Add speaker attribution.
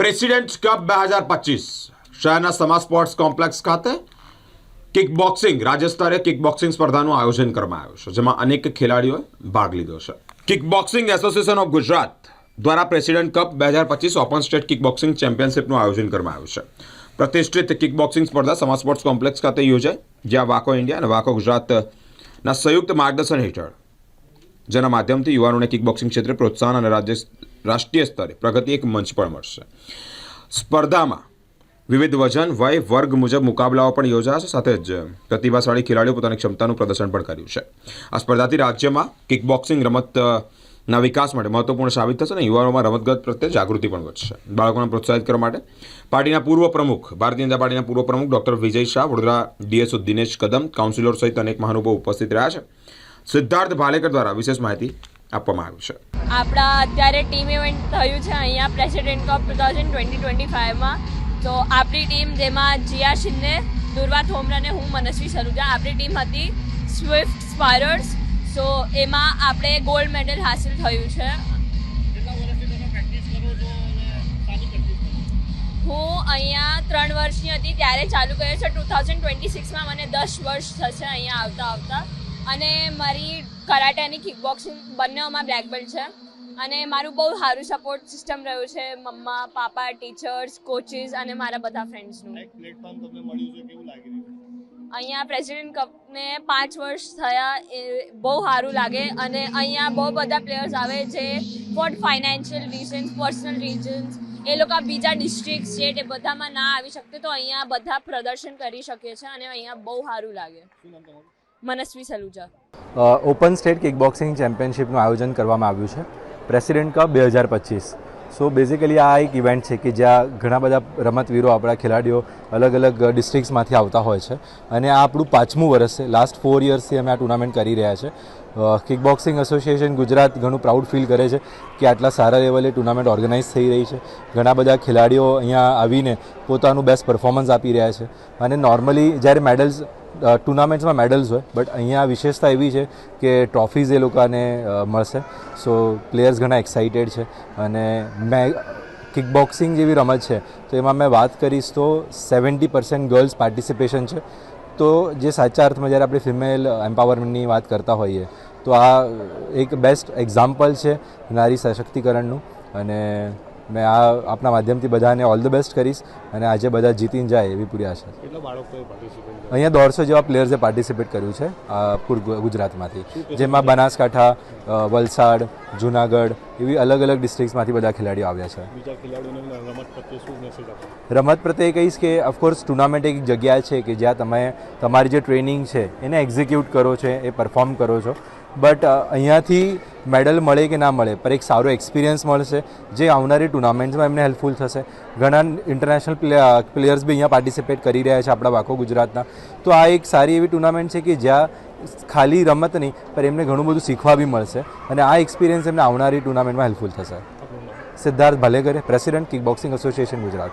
Speaker 1: President cup બે હજાર પચીસ. શહેરના સમા સ્પોર્ટ્સ કોમ્પ્લેક્સ ખાતે કિકબોક્સિંગ, રાજ્ય સ્તરે કિક બોક્સિંગ સ્પર્ધાનું આયોજન કરવામાં આવ્યું છે, જેમાં અનેક ખેલાડીઓએ ભાગ લીધો છે. Kick boxing association of Gujarat દ્વારા પ્રેસિડેન્ટ કપ બે હજાર પચીસ ઓપન સ્ટેટ કિક બોક્સિંગ ચેમ્પિયનશિપનું આયોજન કરવામાં આવ્યું છે. પ્રતિષ્ઠિત કિક બોક્સિંગ સ્પર્ધા સમા સ્પોર્ટ્સ કોમ્પ્લેક્સ ખાતે યોજાય જ્યાં વાકો ઇન્ડિયા અને વાકો ગુજરાતના સંયુક્ત માર્ગદર્શન હેઠળ જેના માધ્યમથી યુવાનોને કિક બોક્સિંગ ક્ષેત્રે પ્રોત્સાહન અને રાજ્ય રાષ્ટ્રીય સ્તરે, પ્રગતિ એક મંચ પણ મળશે. સ્પર્ધામાં વિવિધ વજન, વય, વર્ગ મુજબ મુકાબલાઓ પણ યોજાશે, સાથે જ પ્રતિભાશાળી ખેલાડીઓ પોતાની ક્ષમતાનું પ્રદર્શન પણ કર્યું છે. આ સ્પર્ધાથી રાજ્યમાં કિક બોક્સિંગ રમતના વિકાસ માટે મહત્વપૂર્ણ સાબિત થશે અને યુવાનોમાં રમતગત પ્રત્યે જાગૃતિ પણ વધશે. બાળકોને પ્રોત્સાહિત કરવા માટે પાર્ટીના પૂર્વ પ્રમુખ, ભારતીય જનતા પાર્ટીના પૂર્વ પ્રમુખ doctor Vijay Shah, Vadodara DSO Dinesh Kadam, councillor સહિત અનેક મહાનુભાવો ઉપસ્થિત રહ્યા છે. સિદ્ધાર્થ ભાલેકર દ્વારા વિશેષ માહિતી આપવામાં આવી છે.
Speaker 2: આપણા અત્યારે ટીમ ઇવેન્ટ થયું છે અહીંયા president cup two thousand twenty twenty ફાઇવમાં તો આપણી ટીમ જેમાં જીયા શિંદે દુર્વા થોમરા અને હું મનસ્વી સલુજા આપણી ટીમ હતી સ્વિફ્ટ સ્પાયરર્સ સો એમાં આપણે ગોલ્ડ મેડલ હાસિલ થયું છે. હું અહીંયા ત્રણ વર્ષની હતી ત્યારે ચાલુ કર્યો છે. ટુ થાઉઝન્ડ ટ્વેન્ટી સિક્સમાં મને દસ વર્ષ થશે અહીંયા આવતા આવતા અને મારી કરાટે અને કિકબોક્સિંગ બંનેમાં બ્લેક બેલ્ટ છે. અને મારું બહુ સારું સપોર્ટ સિસ્ટમ રહ્યું છે. મમ્મા પાપા ટીચર્સ કોચિસ અને મારા બધા ફ્રેન્ડ્સનું
Speaker 3: એક પ્લેટફોર્મ તમને મળ્યું છે કેવું લાગી રહ્યું છે?
Speaker 2: અહીંયા પ્રેસિડેન્ટ કપને પાંચ વર્ષ થયા એ બહુ સારું લાગે અને અહીંયા બહુ બધા પ્લેયર્સ આવે જે for financial reasons personal reasons એ લોકો બીજા ડિસ્ટ્રિક્ટ સ્ટેટ એ બધામાં ના આવી શકતે તો અહીંયા બધા પ્રદર્શન કરી શકે છે અને અહીંયા બહુ સારું લાગે. Manasvi Saluja.
Speaker 4: Open state kickboxing ચેમ્પિયનશિપનું આયોજન કરવામાં આવ્યું છે. પ્રેસિડેન્ટ કપ બે હજાર પચીસ. સો બેઝિકલી આ એક ઇવેન્ટ છે કે જ્યાં ઘણા બધા રમતવીરો, આપણા ખેલાડીઓ અલગ અલગ ડિસ્ટ્રિક્ટ્સમાંથી આવતા હોય છે. અને આ આપણું પાંચમું વર્ષ છે. લાસ્ટ ફોર યર્સથી અમે આ ટુર્નામેન્ટ કરી રહ્યા છે. કિકબોક્સિંગ એસોસિએશન ગુજરાત ઘણું પ્રાઉડ ફીલ કરે છે કે આટલા સારા લેવલે ટુર્નામેન્ટ ઓર્ગેનાઇઝ થઈ રહી છે. ઘણા બધા ખેલાડીઓ અહીંયા આવીને પોતાનું બેસ્ટ પરફોર્મન્સ આપી રહ્યા છે. અને નોર્મલી જ્યારે મેડલ્સ ટુર્નામેન્ટ્સમાં મેડલ્સ હોય બટ અહીંયા વિશેષતા એવી છે કે ટ્રોફીઝ એ લોકોને મળશે. સો પ્લેયર્સ ઘણા એક્સાઇટેડ છે. અને મેં કિકબોક્સિંગ જેવી રમત છે, તો એમાં મેં વાત કરીશ તો સેવન્ટી પર્સન્ટ ગર્લ્સ પાર્ટિસિપેશન છે. તો જે સાચા અર્થમાં જ્યારે આપણે ફિમેલ એમ્પાવરમેન્ટની વાત કરતા હોઈએ, તો આ એક બેસ્ટ એક્ઝામ્પલ છે નારી સશક્તિકરણનું. અને મેં આ આપના માધ્યમથી બધાને ઓલ ધ બેસ્ટ કરીશ અને આજે બધા જીતીને જાય એવી પૂરી આશા છે. અહીંયા દોઢસો જેવા પ્લેયર્સે પાર્ટિસિપેટ કર્યું છે આ ગુજરાતમાંથી. જેમાં બનાસકાંઠા વલસાડ જુનાગઢ એવી અલગ અલગ ડિસ્ટ્રિક્ટ્સમાંથી બધા ખેલાડીઓ આવ્યા છે.
Speaker 3: રમત પ્રત્યે
Speaker 4: કહીશ કે ઓફકોર્સ ટુર્નામેન્ટ એક જગ્યા છે કે જ્યાં તમે તમારી જે ટ્રેનિંગ છે એને એક્ઝિક્યુટ કરો છો એ પરફોર્મ કરો છો. બટ અહીંયાથી મેડલ મળે કે ના મળે પર એક સારો એક્સપિરિયન્સ મળશે જે આવનારી ટુર્નામેન્ટ્સમાં એમને હેલ્પફુલ થશે. ઘણા ઇન્ટરનેશનલ પ્લેયર્સ બી અહીંયા પાર્ટિસિપેટ કરી રહ્યા છે આપણા વાકો ગુજરાતના. તો આ એક સારી એવી ટુર્નામેન્ટ છે કે જ્યાં ખાલી રમત નહીં પણ એમને ઘણું બધું શીખવા બી મળશે અને આ એક્સપિરિયન્સ એમને આવનારી ટુર્નામેન્ટમાં હેલ્પફુલ થશે. Siddharth ભાલેકરે president kick boxing association Gujarat.